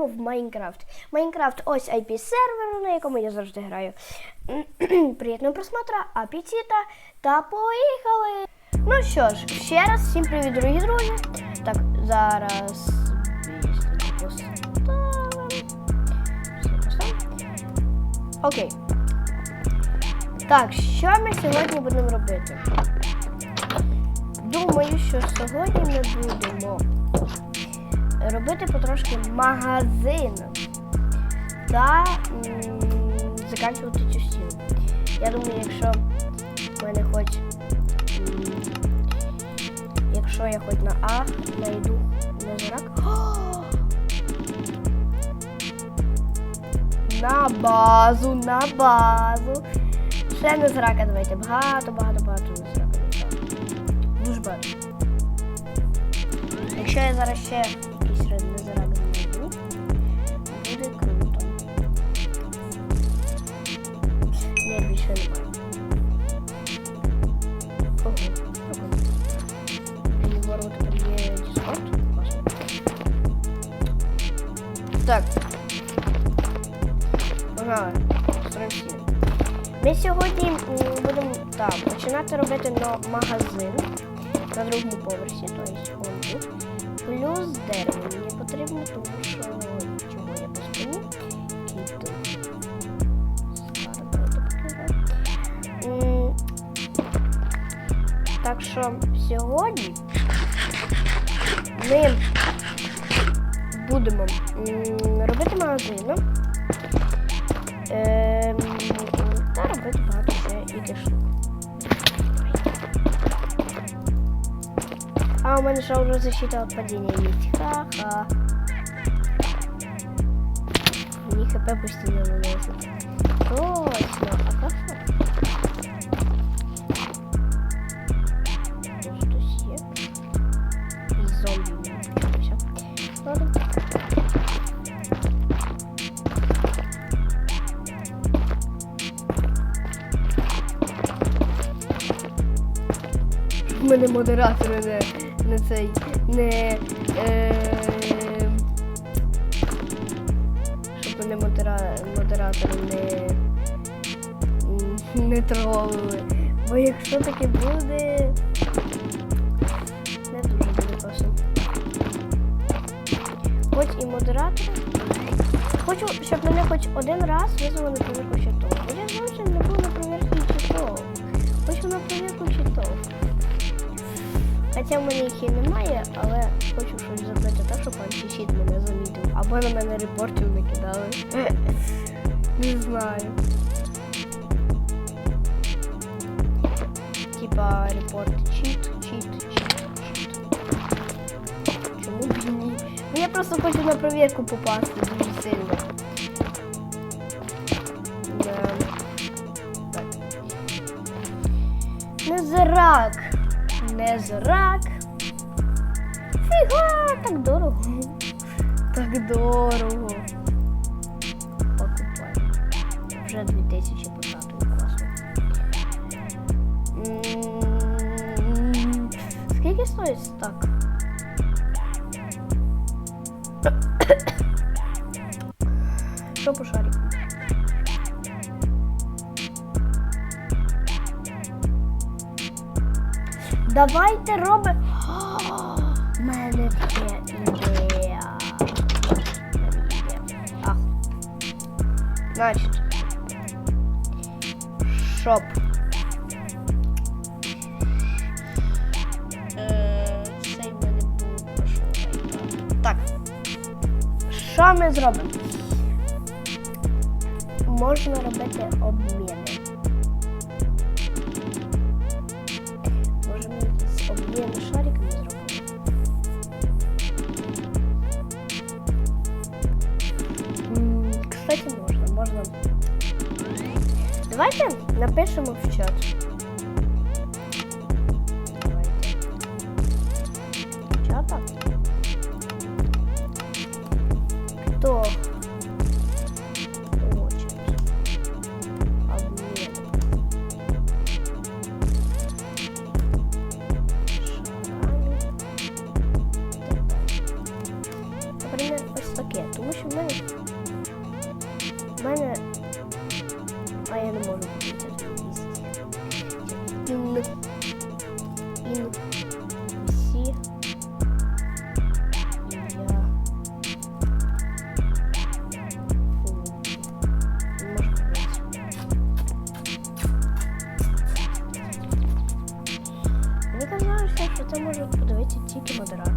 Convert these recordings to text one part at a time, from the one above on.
граємо в Майнкрафт. Майнкрафт ось IP-сервер, на якому я завжди граю. Приємного просмотра, апетита та поїхали! Ну що ж, ще раз всім привіт, дорогі друзі. Так, зараз. Окей. Так, що ми сьогодні будемо робити? Думаю, що сьогодні ми будемо робити потрошки магазин та заканчувати цю стіну. Я думаю, якщо в мене хоч. Якщо я хоч на А знайду на зрак. На базу, на базу. Ще не зрака давайте. Багато, багато, багато не зрака. Дуже багато. Якщо я зараз ще якийсь не знайду, буде круто. Ні, більше немає. Ого, ого. Блін, ворот там є. Класно. Так. Погнали. Строїмо. Ми сьогодні будемо так, починати робити но магазин на другому поверсі, тобто он тут. Плюс дерево мені потрібно, тому що чого я поки Так що сьогодні ми будемо робити магазин. Ем, та робити багато ще яких штук. А у мене ще вже защита від падіння є. Ха-ха. Мені хп постійно наносить. Точно, а как. Зомбі не почався. Ладно. У мене модератори не, не не. Е, щоб мене модера, модератори не. не тролили. Бо якщо таке буде. Не дуже буде класно. Хоч і модератори. Хочу, щоб мене хоч один раз визвали на провірку В мене їх і немає, але хочу щось зробити так, щоб Чічіт мене замітив. Або на мене репортів не кидали. Не знаю. Типа репорт чіт, чіт, чіт, чіт. Чому б ні? Ну я просто хочу на провірку попасти дуже сильно. Да. Так. Незрак. Незрак. Фіга, так дорого. Так дорого. Покупай. Вже 2000 потратив, класно. М, Скільки стоїть стак? Що по шарику? Давайте робимо. У мене є ідея. А. Значить. Шоп. Е, Цей мене був. Так. Що ми зробимо? Можна робити обміни. Давайте напишемо в чат. Чата. Хто? Наприклад, ось таке, тому що в мене. В мене. А я не можу подивитися Ін. Ін. Сі. Мені казалося, що це може подивитися модератори.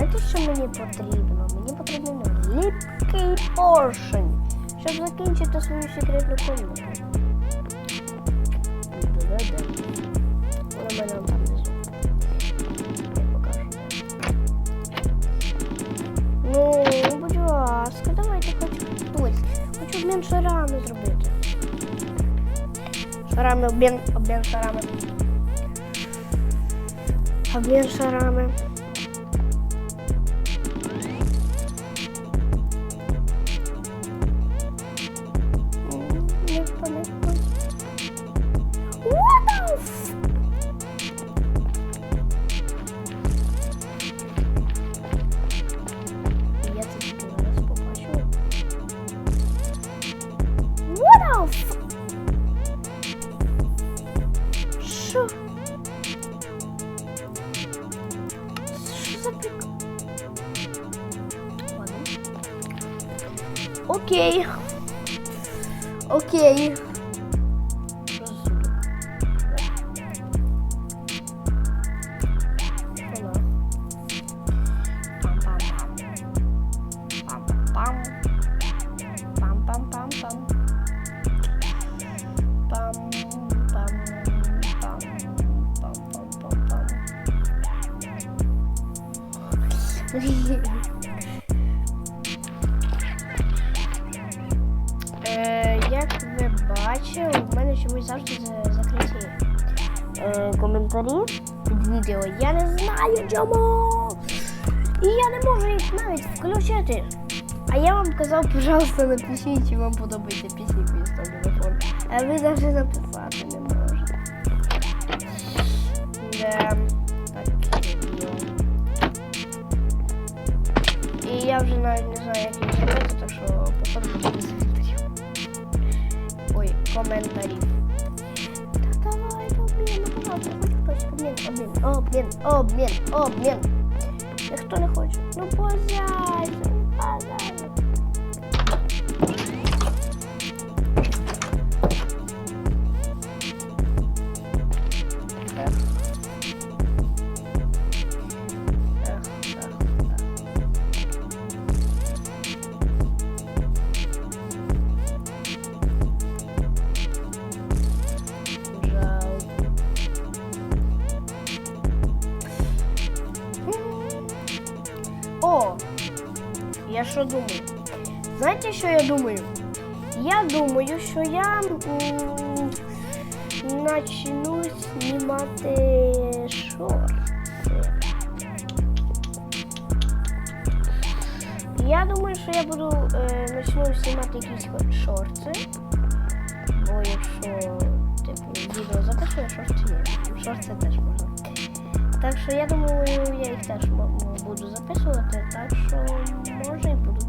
Знаєте, що мені потрібно? Мені потрібен ліпкий поршень, щоб закінчити свою секретну комнату. Де-де-де? Вона в мене там внизу. Я покажу. Ну, будь ласка, давайте хоч хтось. Хочу обмін шарами зробити. Шарами, обмін, обмін шарами. Обмін шарами. Окей. Е, коментарі під відео. Я не знаю чому. І я не можу їх навіть включити. А я вам казав, пожалуйста, напишіть, чи вам подобається пісні по телефон. А ви навіть написати не можете. Да, так. І я вже навіть не знаю, як їх зробити, так що походу коментарів. Ой, коментарів. Обмін, обмін, обмін, обмін, обмін. Ніхто не хоче. Ну позяйся, що думаю? Знаєте, що я думаю? Я думаю, що я м, начну знімати шорти. Я думаю, що я буду е, начну знімати якісь хоч шорти. Бо якщо типу, відео записує, шорти є. Шорти теж можна. Так що я думаю, я їх теж м- м- буду записувати, так що може і будуть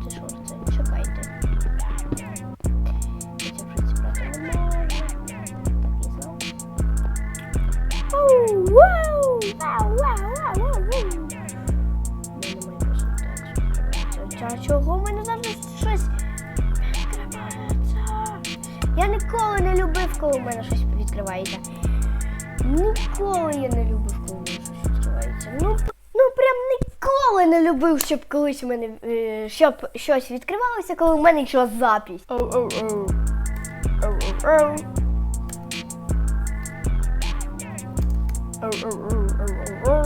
ніколи не любив, щоб колись у мене е, щоб щось відкривалося, коли в мене йшла запись. Оу, оу, оу. Оу, оу, оу. Оу, оу, оу, оу, оу, оу.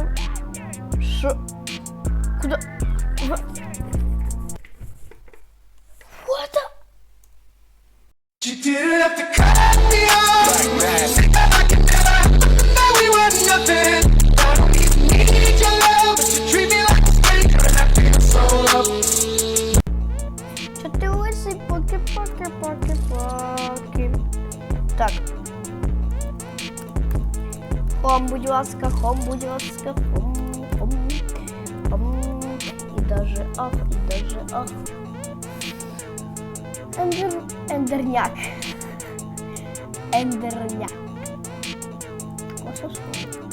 Що? Куда? В... What the? didn't have to cut me off. Like I Ендер... эндерняк. Эндерняк. Класне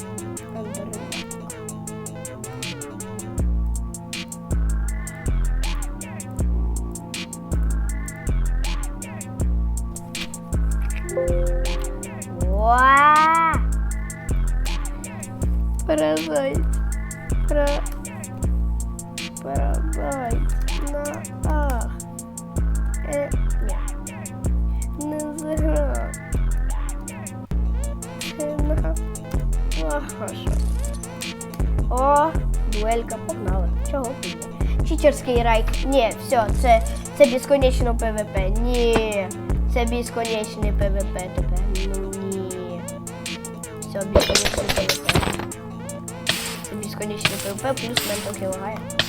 Читерський райк. Ні, все, це, це безконечно ПВП. Ні. Це безконечний ПВП тепер. Ну ні. Все, безконечний ПВП. Це безконечний ПВП плюс ментал кілагає. Щілд.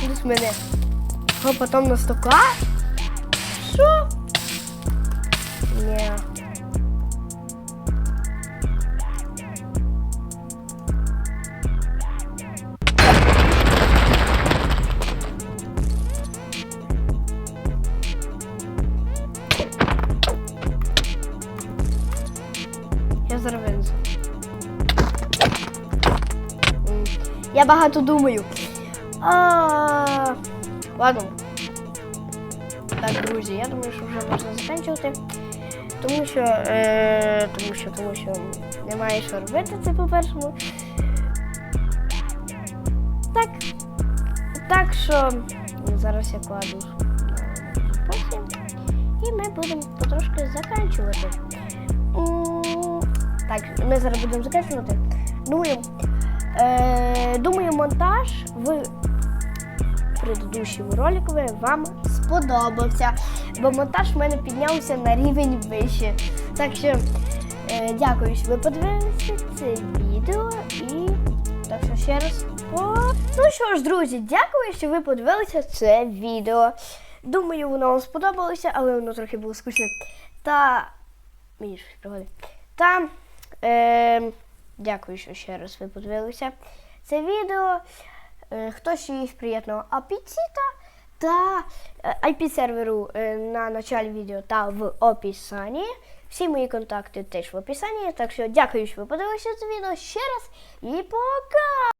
Плюс мене. А потім на 100к? Що? Ні. Я зараз Я багато думаю. А, ладно. Так, друзі, я думаю, що вже можна закінчувати. Тому що, е, тому що, тому що немає що робити, це по-першому. Так. Так що зараз я кладу потім. І ми будемо потрошки закінчувати. Так, ми зараз будемо закінчувати. Думаю, е, думаю, монтаж в предыдущому ролику вам сподобався, бо монтаж в мене піднявся на рівень вище. Так що е, дякую, що ви подивилися це відео і так що ще раз по. Ну що ж, друзі, дякую, що ви подивилися це відео. Думаю, воно вам сподобалося, але воно трохи було скучне. Та мені щось пригодить. Та е, дякую, що ще раз ви подивилися це відео. Хтось хто ще є приємного апетита та е, IP-серверу е, на началі відео та в описанні. Всі мої контакти теж в описанні. Так що дякую, що ви подивилися це відео ще раз і пока!